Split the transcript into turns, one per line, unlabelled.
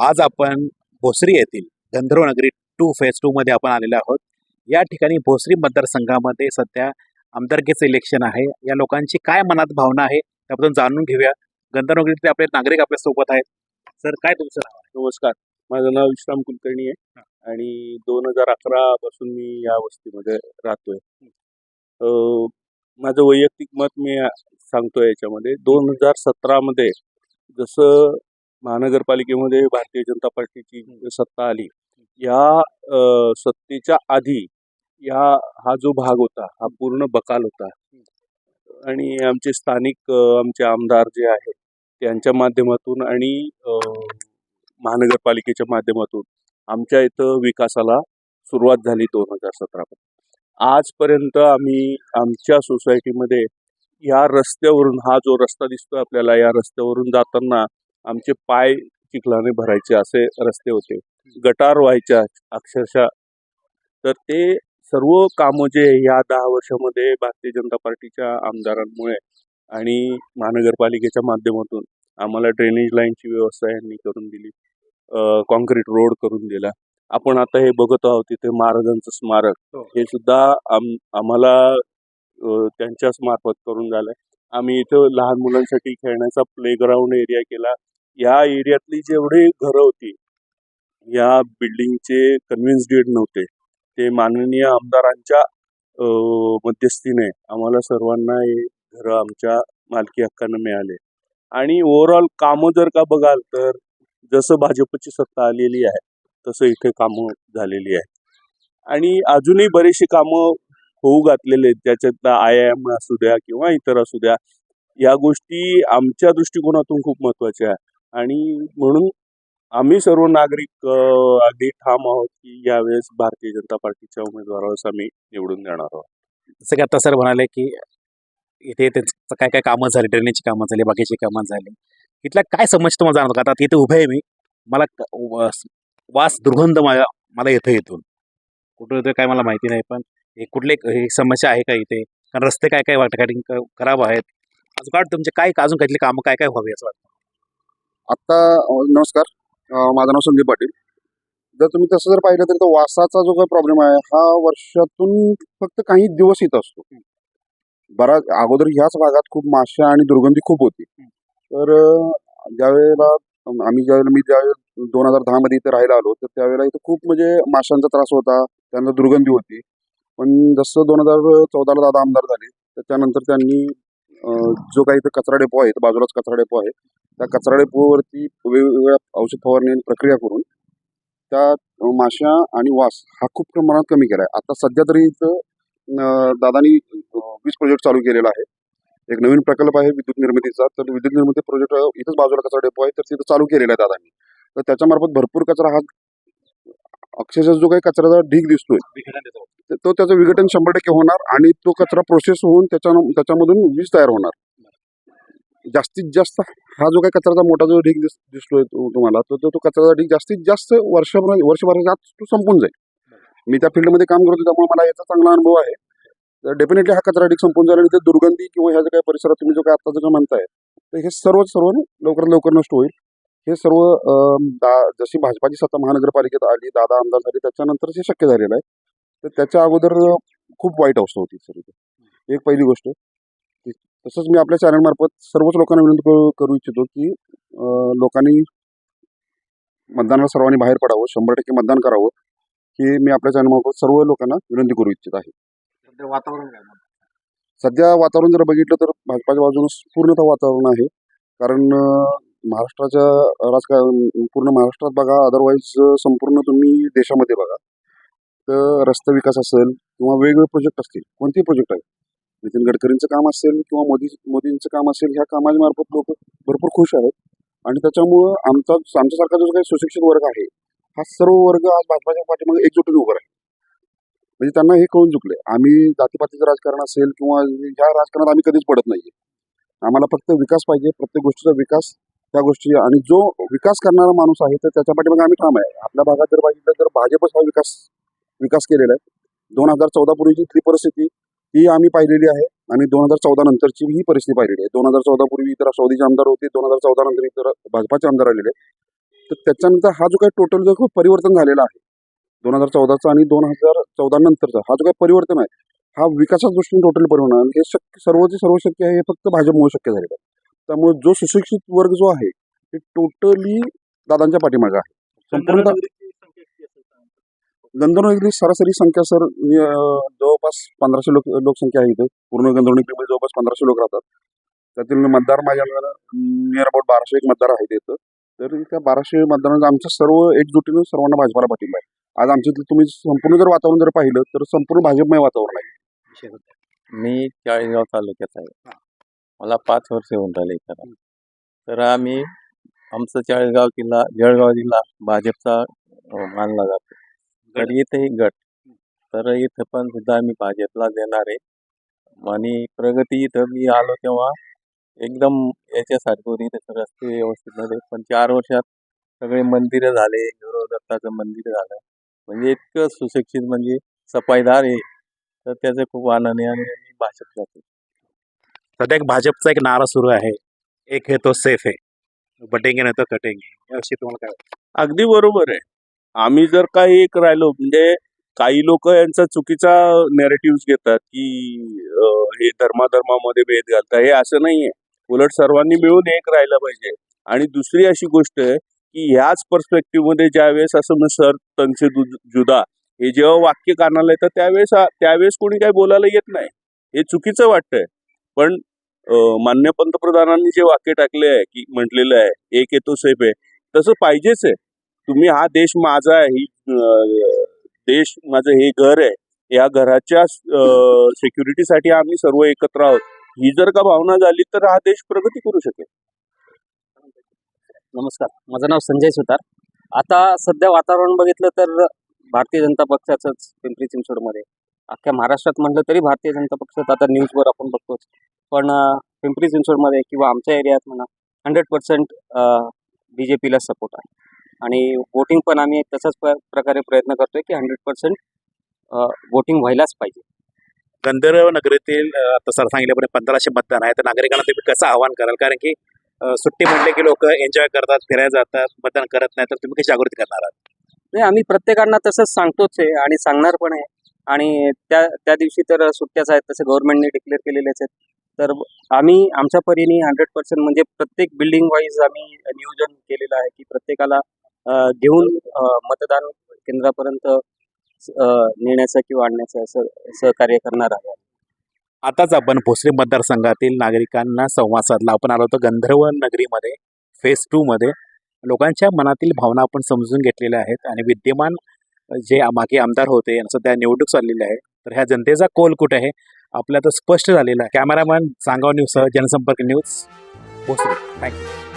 आज आपण भोसरी येथील गंधर्व नगरी टू फेज टू मध्ये आपण आलेलो आहोत. या ठिकाणी भोसरी मतदारसंघामध्ये सध्या आमदारकीचं इलेक्शन आहे. या लोकांची काय मनात भावना आहे त्याबद्दल जाणून घेऊया. गंधर्व नगरीतले आपले नागरिक आपल्यासोबत आहेत. सर काय तुमचं नाव आहे?
नमस्कार. माझं नाव विश्राम कुलकर्णी आहे. आणि दोन हजार अकरा पासून मी या वस्तीमध्ये राहतोय. अं, माझं वैयक्तिक मत मी सांगतोय याच्यामध्ये. दोन हजार सतरामध्ये जसं महानगरपालिकेमध्ये भारतीय जनता पार्टीची सत्ता आली. या सत्तेच्या आधी या हा जो भाग होता हा पूर्ण बकाल होता. आणि आमचे स्थानिक आमचे आमदार जे आहेत त्यांच्या माध्यमातून आणि महानगरपालिकेच्या माध्यमातून आमच्या इथं विकासाला सुरुवात झाली दोन हजार सतरामध्ये आजपर्यंत आम्ही आमच्या सोसायटीमध्ये या रस्त्यावरून हा जो रस्ता दिसतोय आपल्याला या रस्त्यावरून जाताना आमचे पाय चिखलाने भरायचे असे रस्ते होते. गटार व्हायच्या अक्षरशः. तर ते सर्व कामं जे या दहा वर्षामध्ये भारतीय जनता पार्टीच्या आमदारांमुळे आणि महानगरपालिकेच्या माध्यमातून आम्हाला ड्रेनेज लाईनची व्यवस्था यांनी करून दिली. कॉन्क्रीट रोड करून दिला. आपण आता हे बघत आहोत तिथे महाराजांचं स्मारक.
हो.
हे सुद्धा आम आम्हाला त्यांच्याच मार्फत करून झालंय. आम्ही इथं लहान मुलांसाठी खेळण्याचा प्लेग्राऊंड एरिया केला. या एरियातली जेवढी घरं होती या बिल्डिंगचे कन्व्हिन्स डेड नव्हते. ते माननीय आमदारांच्या मध्यस्थीने आम्हाला सर्वांना हे घरं आमच्या मालकी हक्कानं मिळाले. आणि ओव्हरऑल कामं जर का बघाल तर जसं भाजपची सत्ता आलेली आहे तसं इथे कामं झालेली आहे. आणि अजूनही बरीचशी कामं होऊ घातलेले आहेत त्याच्यातला आय एम असू द्या किंवा इतर असू द्या या गोष्टी आमच्या दृष्टिकोनातून खूप महत्त्वाच्या आहे आणि म्हणून आम्ही सर्व नागरिक अगदी ठाम आहोत की यावेळेस भारतीय जनता पार्टीच्या उमेदवारास आम्ही निवडून देणार आहोत.
जसं की आता सर म्हणाले की इथे त्यांचं काय काय कामं झाली ड्रेनेजची कामं झाली बाकीची कामं झाली. इथल्या काय समस्या मला जाणवतं का आता तिथे उभे आहे मी. मला वास वास दुर्गंध मला मला येतं इथून. कुठं येतं काय मला माहिती नाही पण हे कुठले समस्या आहे का इथे? कारण रस्ते काय काय काही खराब आहेत. अजून काय तुमचे काय अजून काहीतरी कामं काय काय व्हावी असं वाटतं?
आत्ता नमस्कार. माझं नाव संदीप पाटील. जर तुम्ही तसं जर पाहिलं तर तो वासाचा जो काही प्रॉब्लेम आहे हा वर्षातून फक्त काही दिवस येत असतो. बराच अगोदर ह्याच भागात खूप माश्या आणि दुर्गंधी खूप होती. तर ज्यावेळेला आम्ही ज्यावेळेला मी ज्यावेळेला दोन हजार दहा मध्ये इथे राहायला आलो तर त्यावेळेला इथं खूप म्हणजे माशांचा त्रास होता त्यांना दुर्गंधी होती. पण जसं दोन हजार चौदाला दादा आमदार झाले त्याच्यानंतर त्यांनी जो काही इथं कचरा डेपो आहे बाजूलाच कचरा डेपो आहे त्या कचरा डेपोवरती वेगवेगळ्या औषध फवारणी आणि प्रक्रिया करून त्या माश्या आणि वास हा खूप प्रमाणात कमी केला आहे. आता सध्या तरी इथं दादानी वीज प्रोजेक्ट चालू केलेला आहे. एक नवीन प्रकल्प आहे विद्युत निर्मितीचा तर विद्युत निर्मिती प्रोजेक्ट इथंच बाजूला कचरा डेपो आहे तर तिथं चालू केलेला आहे दादांनी. तर त्याच्यामार्फत भरपूर कचरा हा अक्षरशः जो काही कचऱ्याचा ढीग दिसतोय तो त्याचं विघटन शंभर टक्के होणार आणि तो कचरा प्रोसेस होऊन त्याच्या त्याच्यामधून वीज तयार होणार. जास्तीत जास्त हा जो काही कचऱ्याचा मोठा जो ढीग दिस दिसतोय तो- तुम्हाला तो तो कचऱ्याचा ढीग जास्तीत जास्त वर्षभर वर्षभराच्या आत तो संपून जाईल. मी त्या फील्डमध्ये काम करतो त्यामुळे मला याचा चांगला अनुभव आहे. तर डेफिनेटली हा कचरा ढीग संपून जाईल आणि ते दुर्गंधी किंवा ह्या ज्या काही परिसरात तुम्ही जो काही आता जो म्हणताय तर हे सर्व सर्व लवकरात लवकर नष्ट होईल. हे सर्व जशी भाजपाची सत्ता महानगरपालिकेत आली दादा आमदार झाले त्याच्यानंतर हे शक्य झालेलं आहे तर त्याच्या अगोदर खूप वाईट अवस्था होती सर इथे. एक पहिली गोष्ट. तसंच मी आपल्या चॅनलमार्फत सर्वच लोकांना विनंती करू करू इच्छितो की लोकांनी मतदानाला सर्वांनी बाहेर पडावं शंभर टक्के मतदान करावं ही मी आपल्या चॅनलमार्फत सर्व लोकांना विनंती करू इच्छित आहे.
सध्या वातावरण काय?
सध्या वातावरण जर बघितलं तर भाजपाच्या बाजूनं पूर्णतः वातावरण आहे. कारण महाराष्ट्राच्या राजकारण पूर्ण महाराष्ट्रात बघा अदरवाईज संपूर्ण तुम्ही देशामध्ये बघा. तर रस्ते विकास असेल किंवा वेगवेगळे प्रोजेक्ट असतील कोणतेही प्रोजेक्ट आहे नितीन गडकरींचं काम असेल किंवा मोदी मोदींचं काम असेल ह्या कामाच्या मार्फत लोक भरपूर खुश आहेत. आणि त्याच्यामुळं आमचा आमच्यासारखा जो काही सुशिक्षित वर्ग आहे हा सर्व वर्ग आज भाजपाच्या पाठीमागे एकजुटीने उभा आहे म्हणजे त्यांना हे कळून चुकले आम्ही जातीपातीचं राजकारण असेल किंवा ह्या राजकारणात आम्ही कधीच पडत नाहीये. आम्हाला फक्त विकास पाहिजे प्रत्येक गोष्टीचा विकास त्या गोष्टी. आणि जो विकास करणारा माणूस आहे तर त्याच्या पाठीमागे आम्ही ठाम आहे. आपल्या भागात जर बघितलं तर भाजपच हा विकास विकास केलेला आहे. दोन हजार चौदा पूर्वीची इथली परिस्थिती ही आम्ही पाहिलेली आहे. आणि दोन हजार चौदा नंतरची ही परिस्थिती पाहिलेली आहे. दोन हजार चौदा पूर्वी इतर राष्ट्रवादीचे आमदार होते. दोन हजार चौदा नंतर इतर भाजपाचे आमदार आलेले तर त्याच्यानंतर हा जो काही टोटल जो परिवर्तन झालेला आहे दोन हजार चौदाचा आणि दोन हजार चौदा नंतरचा हा जो काही परिवर्तन आहे हा विकासाच्या दृष्टीने टोटल परिवर्तन हे शक्य सर्वचे सर्व शक्य आहे हे फक्त भाजपमुळे शक्य झालेलं आहे. त्यामुळे जो सुशिक्षित वर्ग जो आहे ते टोटली दादांच्या पाठीमागे आहे. संपूर्ण गंधर्वनगरी सरासरी संख्या सर जवळपास पंधराशे लोक लोकसंख्या आहे इथं. पूर्ण गंधर्वनगरीमध्ये जवळपास पंधराशे लोक राहतात. त्यातील मतदार माझ्या नियर अबाउट बाराशे एक मतदार आहेत इथं. तर त्या बाराशे मतदारांचा आमच्या सर्व एकजुटीनं सर्वांना भाजपाला पाठिंबा आहे. आज आमच्या इथलं तुम्ही संपूर्ण जर वातावरण जर पाहिलं तर संपूर्ण भाजपमय वातावरण आहे.
मी चाळीसगाव तालुक्यात आहे. मला पाच वर्ष होऊन राहिले इथं. तर आम्ही आमचं चाळीसगाव जिल्हा जळगाव जिल्हा भाजपचा मानला जातो. तर इथेही गट. तर इथं पण सुद्धा आम्ही भाजपला देणार आहे. आणि प्रगती इथं मी आलो तेव्हा एकदम याच्यासारखं होती. इथं रस्ते व्यवस्थित नव्हते पण चार वर्षात सगळे मंदिरं झाले. दत्ताचं मंदिर झालं. म्हणजे इतकं सुशिक्षित म्हणजे सफाईदार आहे. तर त्याचा खूप आनंद आहे आणि मी भाजप जातो
सध्या एक भाजपचा एक नारा सुरू आहे. एक हे तो सेफ आहे. बटेंगे नाही तर कटेंगे याविषयी तुम्हाला काय वाटतं?
अगदी बरोबर आहे. आम्ही जर काही एक राहिलो म्हणजे काही लोक यांचा चुकीचा नेरेटिव्ह घेतात की अं, हे धर्माधर्मामध्ये भेद घालतात. हे असं नाहीये. उलट सर्वांनी मिळून एक राहिलं पाहिजे. आणि दुसरी अशी गोष्ट आहे की ह्याच पर्स्पेक्टिव्हमध्ये ज्यावेळेस असं मग सर तनसे दु- जुदा हे जेव्हा वाक्य कानाला येतं त्यावेळेस त्यावेळेस कोणी काही बोलायला येत नाही. हे चुकीचं वाटतंय. पण मान्य पंतप्रधानांनी जे वाक्य टाकले आहे की म्हटलेलं आहे एक येतो सेफ आहे तसं पाहिजेच आहे. तुम्ही हा देश माझा आहे ही देश माझं हे घर आहे या घराच्या सिक्युरिटीसाठी आम्ही सर्व एकत्र आहोत. ही जर का भावना झाली तर हा देश प्रगती करू शकेल.
नमस्कार. माझं नाव संजय सुतार. आता सध्या वातावरण बघितलं तर भारतीय जनता पक्षाचंच पिंपरी चिंचवडमध्ये. अख्ख्या महाराष्ट्रात म्हटलं तरी भारतीय जनता पक्षात आता न्यूजवर आपण बघतोच. पण पिंपरी चिंचवडमध्ये किंवा आमच्या एरियात म्हणा हंड्रेड पर्सेंट बी जे पीला सपोर्ट आहे. आणि वोटिंग पण आम्ही प्र- प्रकारे प्रयत्न करतोय की हंड्रेड पर्सेंट वोटिंग व्हायलाच पाहिजे.
गंधर्व नगरीतील आता सर सांगितल्याप्रमाणे पंधराशे मतदान आहे. तर नागरिकांना तुम्ही कसं आवाहन कराल? कारण की सुट्टी म्हटले की लोक एन्जॉय करतात फिरायला जातात मतदान करत नाही तर तुम्ही कशी जागृती करणार आहात?
नाही आम्ही प्रत्येकांना तसंच सांगतोच आहे आणि सांगणार पण आहे. आणि त्या त्या दिवशी तर सुट्ट्याच आहेत तसे गव्हर्नमेंटने डिक्लेअर केलेलेच आहेत. तर आम्ही आमच्या परीने हंड्रेड पर्सेंट म्हणजे प्रत्येक बिल्डिंग वाईज आम्ही नियोजन केलेलं आहे की प्रत्येकाला घेऊन मतदान केंद्रापर्यंत नेण्याचं किंवा आणण्याचं असं सहकार्य करणार आहे
आताच आपण भोसरी मतदारसंघातील नागरिकांना संवाद साधला. आपण आलो होतो गंधर्व नगरीमध्ये फेज टू मध्ये. लोकांच्या मनातील भावना आपण समजून घेतलेल्या आहेत आणि विद्यमान जे मागे आमदार होते यांचं सध्या निवडणूक चाललेली आहे. तर ह्या जनतेचा कोल कुठे आहे? आपल्या तर स्पष्ट झालेला आहे. कॅमेरामॅन सांगाव न्यूज जनसंपर्क न्यूज भोसरी थँक्यू